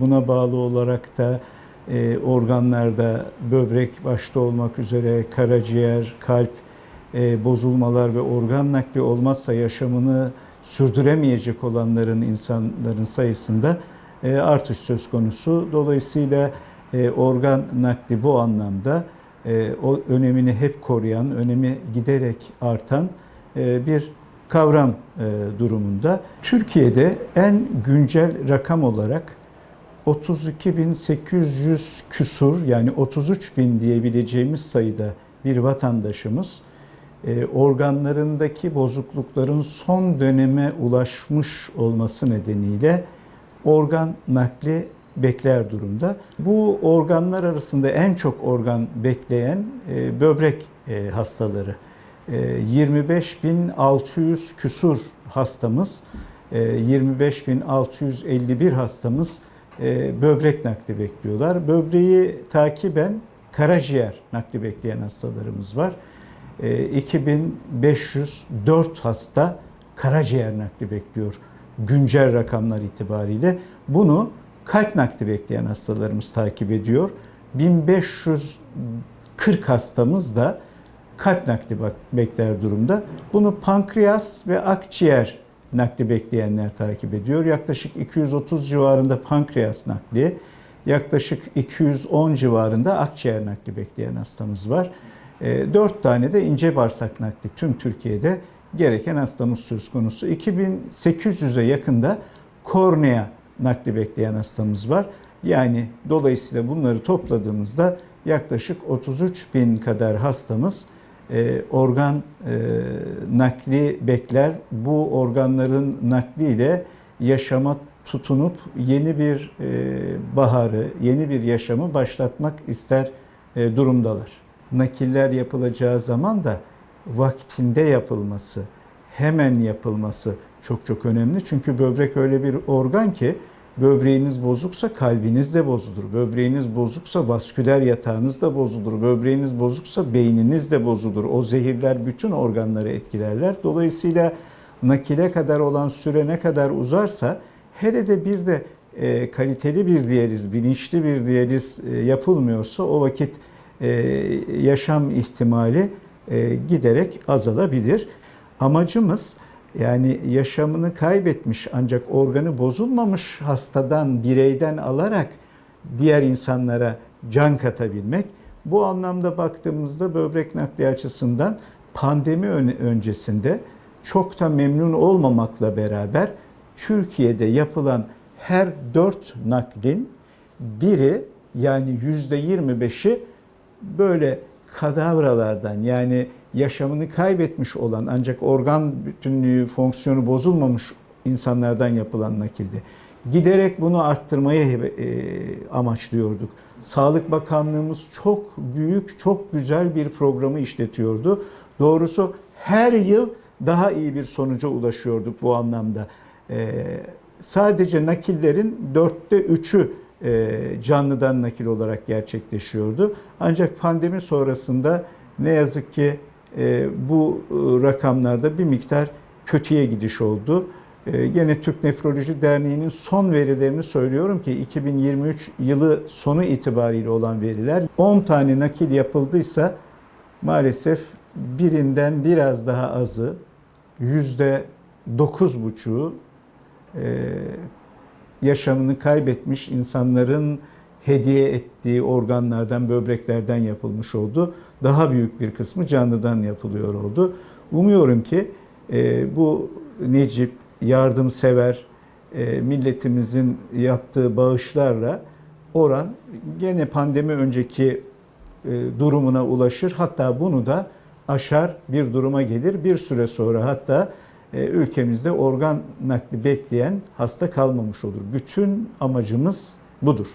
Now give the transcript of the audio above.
Buna bağlı olarak da e, organlarda böbrek başta olmak üzere karaciğer, kalp e, bozulmalar ve organ nakli olmazsa yaşamını sürdüremeyecek olanların insanların sayısında e, artış söz konusu. Dolayısıyla e, organ nakli bu anlamda e, o önemini hep koruyan, önemi giderek artan e, bir kavram e, durumunda. Türkiye'de en güncel rakam olarak 32.800 küsur yani 33.000 diyebileceğimiz sayıda bir vatandaşımız e, organlarındaki bozuklukların son döneme ulaşmış olması nedeniyle organ nakli bekler durumda. Bu organlar arasında en çok organ bekleyen e, böbrek e, hastaları. E, 25.600 küsur hastamız, e, 25.651 hastamız e, böbrek nakli bekliyorlar. Böbreği takiben karaciğer nakli bekleyen hastalarımız var. E, 2504 hasta karaciğer nakli bekliyor güncel rakamlar itibariyle. Bunu kalp nakli bekleyen hastalarımız takip ediyor. 1540 hastamız da kalp nakli bekler durumda. Bunu pankreas ve akciğer nakli bekleyenler takip ediyor. Yaklaşık 230 civarında pankreas nakli, yaklaşık 210 civarında akciğer nakli bekleyen hastamız var. 4 tane de ince bağırsak nakli tüm Türkiye'de gereken hastamız söz konusu. 2800'e yakında kornea nakli bekleyen hastamız var. Yani dolayısıyla bunları topladığımızda yaklaşık 33 bin kadar hastamız e, organ e, nakli bekler. Bu organların nakliyle yaşama tutunup yeni bir e, baharı, yeni bir yaşamı başlatmak ister e, durumdalar. Nakiller yapılacağı zaman da vaktinde yapılması, hemen yapılması çok çok önemli. Çünkü böbrek öyle bir organ ki böbreğiniz bozuksa kalbiniz de bozulur. Böbreğiniz bozuksa vasküler yatağınız da bozulur. Böbreğiniz bozuksa beyniniz de bozulur. O zehirler bütün organları etkilerler. Dolayısıyla nakile kadar olan süre ne kadar uzarsa hele de bir de e, kaliteli bir diyaliz, bilinçli bir diyaliz e, yapılmıyorsa o vakit e, yaşam ihtimali e, giderek azalabilir. Amacımız yani yaşamını kaybetmiş ancak organı bozulmamış hastadan, bireyden alarak diğer insanlara can katabilmek. Bu anlamda baktığımızda böbrek nakli açısından pandemi ön- öncesinde çok da memnun olmamakla beraber Türkiye'de yapılan her dört naklin biri yani yüzde 25'i böyle kadavralardan yani yaşamını kaybetmiş olan ancak organ bütünlüğü fonksiyonu bozulmamış insanlardan yapılan nakildi. Giderek bunu arttırmayı e, amaçlıyorduk. Sağlık Bakanlığımız çok büyük, çok güzel bir programı işletiyordu. Doğrusu her yıl daha iyi bir sonuca ulaşıyorduk bu anlamda. E, sadece nakillerin dörtte üçü e, canlıdan nakil olarak gerçekleşiyordu. Ancak pandemi sonrasında ne yazık ki bu e, rakamlarda bir miktar kötüye gidiş oldu. E, Gene Türk Nefroloji Derneği'nin son verilerini söylüyorum ki 2023 yılı sonu itibariyle olan veriler 10 tane nakil yapıldıysa maalesef birinden biraz daha azı yüzde dokuz buçuğu yaşamını kaybetmiş insanların hediye ettiği organlardan, böbreklerden yapılmış oldu. Daha büyük bir kısmı canlıdan yapılıyor oldu. Umuyorum ki e, bu Necip, yardımsever e, milletimizin yaptığı bağışlarla oran gene pandemi önceki e, durumuna ulaşır. Hatta bunu da aşar bir duruma gelir. Bir süre sonra hatta e, ülkemizde organ nakli bekleyen hasta kalmamış olur. Bütün amacımız budur.